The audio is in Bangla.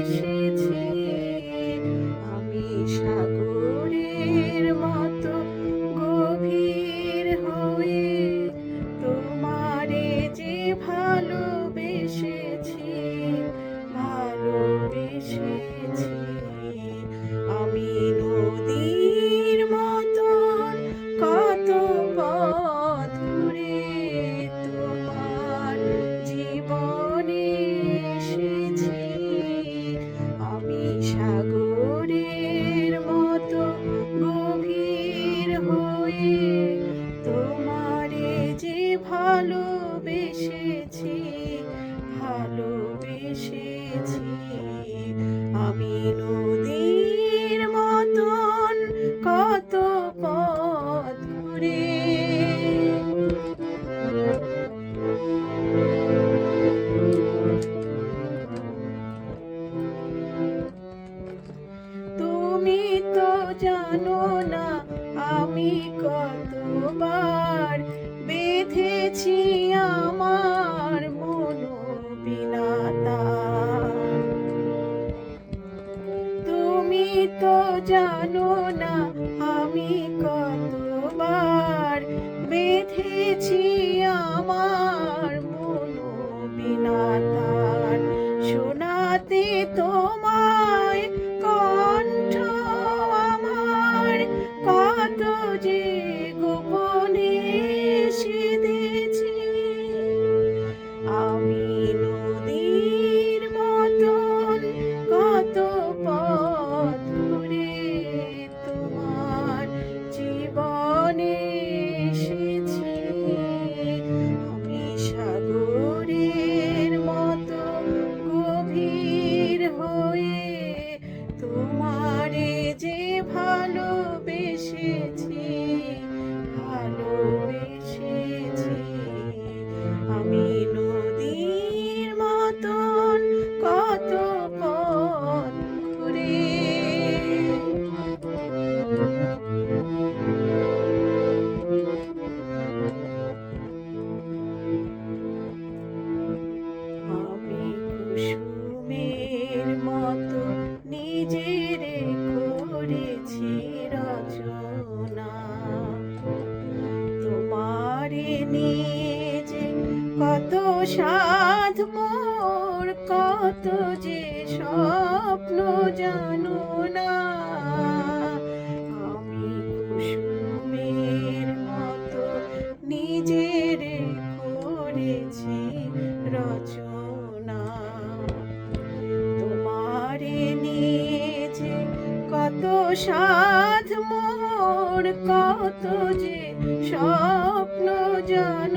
Yeah. আমি নদীর মতন কত তুমি তো জানো না আমি কতবার সে রচনা তোমারে নিজে কত সাধ মোর কত যে স্বপ্ন জানো না। সাধ মোর কত যে স্বপ্ন জান।